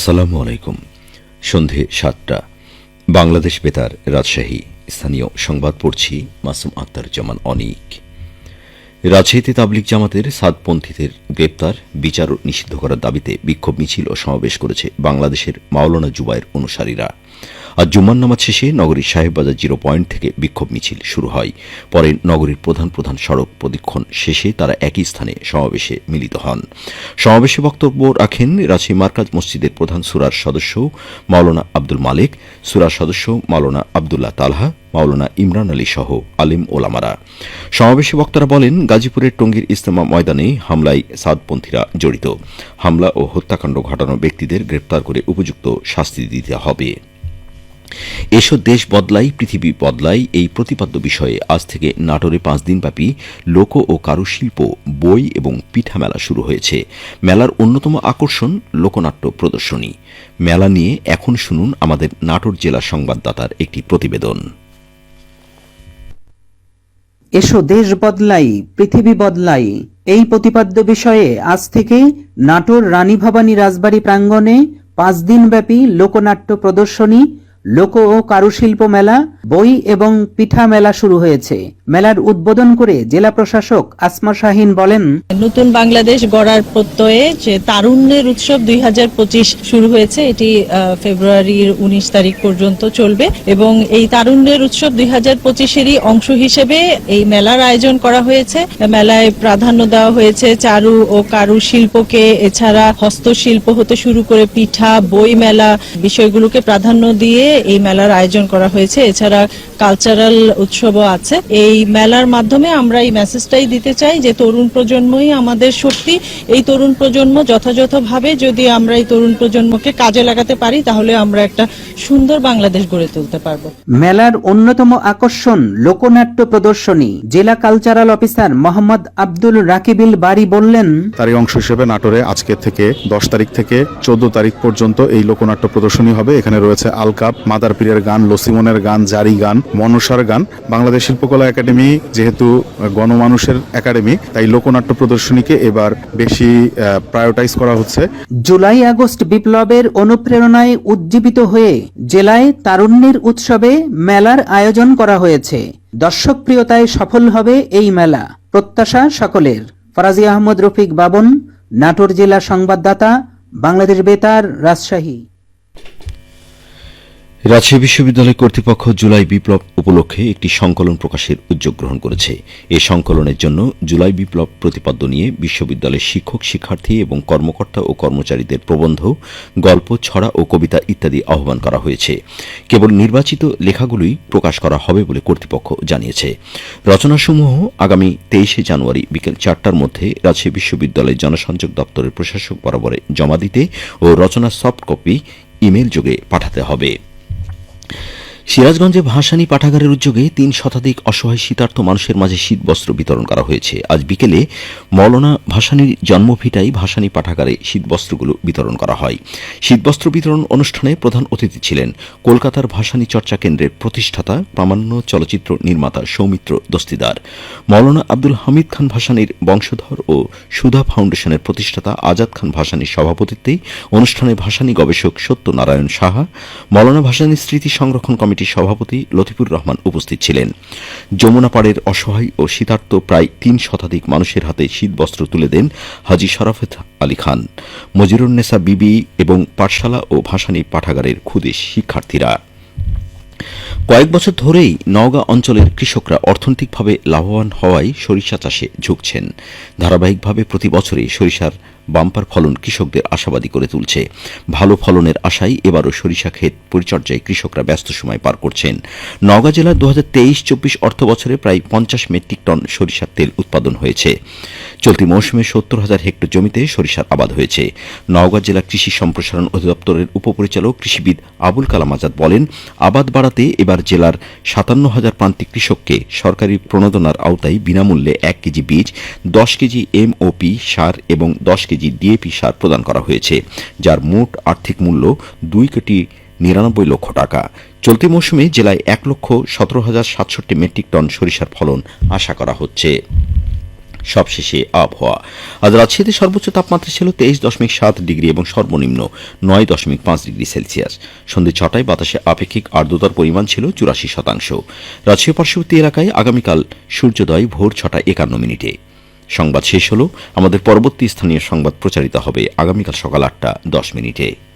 আসসালামু আলাইকুম। সন্ধে সাতটা। বাংলাদেশ বেতার রাজশাহী। স্থানীয় সংবাদ পড়ছি মাসুম আক্তার জামান অনিক। রাজশাহীতে তাবলিক জামাতের সাদপন্থীদের গ্রেপ্তার, বিচার ও নিষিদ্ধ করার দাবিতে বিক্ষোভ মিছিল ও সমাবেশ করেছে বাংলাদেশের মাওলানা জুবাইর অনুসারীরা। আজ জুম্মার নামাজ শেষে নগরীর সাহেববাজার জিরো পয়েন্ট থেকে বিক্ষোভ মিছিল শুরু হয়। পরে নগরীর প্রধান প্রধান সড়ক প্রদক্ষিণ শেষে তারা একই স্থানে সমাবেশে মিলিত হন। সমাবেশে বক্তব্য রাখেন রাজশাহী মার্কাজ মসজিদের প্রধান সুরার সদস্য মাওলানা আব্দুল মালিক, সুরার সদস্য মাওলানা আবদুল্লাহ তালহা মাওলানা ইমরান আলী সহ আলিম ওলামারা। সমাবেশে বক্তারা বলেন, গাজীপুরের টঙ্গীর ইস্তেমা ময়দানে হামলায় সাদপন্থীরা জড়িত। হামলা ও হত্যাকাণ্ড ঘটানো ব্যক্তিদের গ্রেপ্তার করে উপযুক্ত শাস্তি দিতে হবে। এসব দেশ বদলাই, পৃথিবী বদলাই, এই প্রতিপাদ্য বিষয়ে আজ থেকে নাটোরে পাঁচ দিনব্যাপী লোক ও কারুশিল্প, বই এবং পিঠা মেলা শুরু হয়েছে। মেলার অন্যতম আকর্ষণ লোকনাট্য প্রদর্শনী। মেলা নিয়ে এখন শুনুন আমাদের নাটোর জেলা সংবাদদাতার একটি প্রতিবেদন। এসো দেশ বদলাই, পৃথিবী বদলাই। এই প্রতিপাদ্য বিষয়ে আজ থেকে নাটোর রানী ভবানী রাজবাড়ী প্রাঙ্গনে পাঁচ দিন ব্যাপী লোকনাট্য প্রদর্শনী লোক ও কারুশিল্প মেলা, বই এবং পিঠা মেলা শুরু হয়েছে। মেলার উদ্বোধন করে জেলা প্রশাসক আসমা শাহিন বলেন, নতুন বাংলাদেশ গড়ার প্রত্যয়ে যে তারুণ্যের উৎসব দুই শুরু হয়েছে, এটি ফেব্রুয়ারির উনিশ তারিখ পর্যন্ত চলবে এবং এই তারুণ্যের উৎসব দুই হাজার পঁচিশেরই অংশ হিসেবে এই মেলার আয়োজন করা হয়েছে। মেলায় প্রাধান্য দেওয়া হয়েছে চারু ও কারু শিল্পকে এছাড়া হস্তশিল্প হতে শুরু করে পিঠা, বই মেলা বিষয়গুলোকে প্রাধান্য দিয়ে এই মেলার আয়োজন করা হয়েছে। এছাড়া কালচারাল উৎসবও আছে। এই মেলার মাধ্যমে আমরা এই মেসেজটাই দিতে চাই যে তরুণ প্রজন্মই আমাদের শক্তি। এই তরুণ প্রজন্ম যথাযথভাবে যদি আমরা এই তরুণ প্রজন্মকে কাজে লাগাতে পারি তাহলে আমরা একটা সুন্দর বাংলাদেশ গড়ে তুলতে পারব। মেলার অন্যতম আকর্ষণ লোকনাট্য প্রদর্শনী। জেলা কালচারাল অফিসার মোহাম্মদ আব্দুল রাকিবিল বাড়ি বললেন তারই অংশ হিসেবে নাটোরে আজকে থেকে দশ তারিখ থেকে চোদ্দ তারিখ পর্যন্ত এই লোকনাট্য প্রদর্শনী হবে। এখানে রয়েছে আলকাপ মাদার পীরের গান, লসিমনের গান, জারি গান, মনসার গান। বাংলাদেশ শিল্পকলা একাডেমি যেহেতু গণমানুষের একাডেমি, তাই লোকনাট্য প্রদর্শনীকে এবার বেশি প্রায়োটাইজ করা হচ্ছে। জুলাই, আগস্ট বিপ্লবের অনুপ্রেরণায় উজ্জীবিত হয়ে জেলায় তারুণ্যের উৎসবে মেলার আয়োজন করা হয়েছে। দর্শকপ্রিয়তায় সফল হবে এই মেলা। প্রত্যাশা সকলের। ফরাজি আহমদ রফিক বাবন, নাটোর জেলা সংবাদদাতা, বাংলাদেশ বেতার, রাজশাহী। রাজশাহী বিশ্ববিদ্যালয় কর্তৃপক্ষ জুলাই বিপ্লব উপলক্ষে একটি সংকলন প্রকাশের উদ্যোগ গ্রহণ করেছে। এ সংকলনের জন্য জুলাই বিপ্লব প্রতিপাদ্য নিয়ে বিশ্ববিদ্যালয়ের শিক্ষক, শিক্ষার্থী এবং কর্মকর্তা ও কর্মচারীদের প্রবন্ধ, গল্প, ছড়া ও কবিতা ইত্যাদি আহ্বান করা হয়েছে। কেবল নির্বাচিত লেখাগুলোই প্রকাশ করা হবে বলে কর্তৃপক্ষ জানিয়েছে। রচনাসমূহ আগামী তেইশে জানুয়ারি বিকেল চারটার মধ্যে রাজশাহী বিশ্ববিদ্যালয়ের জনসংযোগ দপ্তরের প্রশাসক বরাবরে জমা দিতে ও রচনার সফট কপি ইমেল যোগে পাঠাতে হবে। সিরাজগঞ্জে ভাসানী পাঠাগারের উদ্যোগে তিন শতাধিক অসহায় শীতার্থ মানুষের মাঝে শীতবস্ত্র বিতরণ করা হয়েছে। আজ বিকেলে মৌলানা ভাসানীর জন্মভিটাই ভাসানী পাঠাগারে শীতবস্ত্রগুলো বিতরণ করা হয়। শীতবস্ত্র বিতরণ অনুষ্ঠানে প্রধান অতিথি ছিলেন কলকাতার ভাসানী চর্চা কেন্দ্রের প্রতিষ্ঠাতা, প্রামাণ্য চলচ্চিত্র নির্মাতা সৌমিত্র দস্তিদার। মৌলানা আব্দুল হামিদ খান ভাসানীর বংশধর ও সুধা ফাউন্ডেশনের প্রতিষ্ঠাতা আজাদ খান ভাসানীর সভাপতিত্বে অনুষ্ঠানে ভাসানী গবেষক সত্যনারায়ণ সাহা, মৌলানা ভাসানী স্মৃতি সংরক্ষণ কমিটির সভাপতি লতিফুর রহমান উপস্থিত ছিলেন। যমুনাপাড়ের অসহায় ও শীতার্থ প্রায় তিন শতাধিক মানুষের হাতে শীতবস্ত্র তুলে দেন হাজি শরাফত আলী খান। মজিরুন্নেসা বিবি এবং পাঠশালা ও ভাসানী পাঠাগারের ক্ষুদে শিক্ষার্থীরা। কয়েক বছর ধরেই নওগাঁ অঞ্চলের কৃষকরা অর্থনৈতিকভাবে লাভবান হওয়ায় সরিষা চাষে ঝুঁকছেন। ধারাবাহিকভাবে প্রতি বছরই সরিষার বাম্পার ফলন কৃষকদের আশাবাদী করে তুলছে। ভালো ফলনের আশায় এবারও সরিষা ক্ষেত পরিচর্যায় কৃষকরা ব্যস্ত সময় পার করছেন। নওগাঁ জেলার দু হাজার তেইশ চব্বিশ অর্থ বছরে প্রায় পঞ্চাশ মেট্রিক টন সরিষার তেল উৎপাদন হয়েছে। চলতি মৌসুমে সত্তর হাজার হেক্টর জমিতে সরিষার আবাদ হয়েছে। নওগাঁ জেলা কৃষি সম্প্রসারণ অধিদপ্তরের উপপরিচালক কৃষিবিদ আবুল কালাম আজাদ বলেন, আবাদ বাড়াতে এবার জেলার সাতান্ন হাজার প্রান্তিক কৃষককে সরকারি প্রণোদনার আওতায় বিনামূল্যে এক কেজি বীজ, দশ কেজি এমওপি সার এবং দশ কেজি ডিএপি সার প্রদান করা হয়েছে, যার মোট আর্থিক মূল্য দুই কোটি নিরানব্বই লক্ষ টাকা। চলতি মৌসুমে জেলায় এক লক্ষ সতেরো হাজার সাতষট্টি মেট্রিক টন সরিষার ফলন আশা করা হচ্ছে। সবশেষে আবহাওয়া। আজ রাজশাহীতে সর্বোচ্চ তাপমাত্রা ছিল তেইশ দশমিক সাত ডিগ্রি এবং সর্বনিম্ন নয় দশমিক পাঁচ ডিগ্রি সেলসিয়াস। সন্ধে ছটায় বাতাসে আপেক্ষিক আর্দ্রতার পরিমাণ ছিল চুরাশি শতাংশ। রাজশাহী পার্শ্ববর্তী এলাকায় আগামীকাল সূর্যোদয় ভোর ছটা একান্ন মিনিটে। সংবাদ শেষ হলো। আমাদের পরবর্তী স্থানীয় সংবাদ প্রচারিত হবে আগামীকাল সকাল আটটা দশ মিনিটে।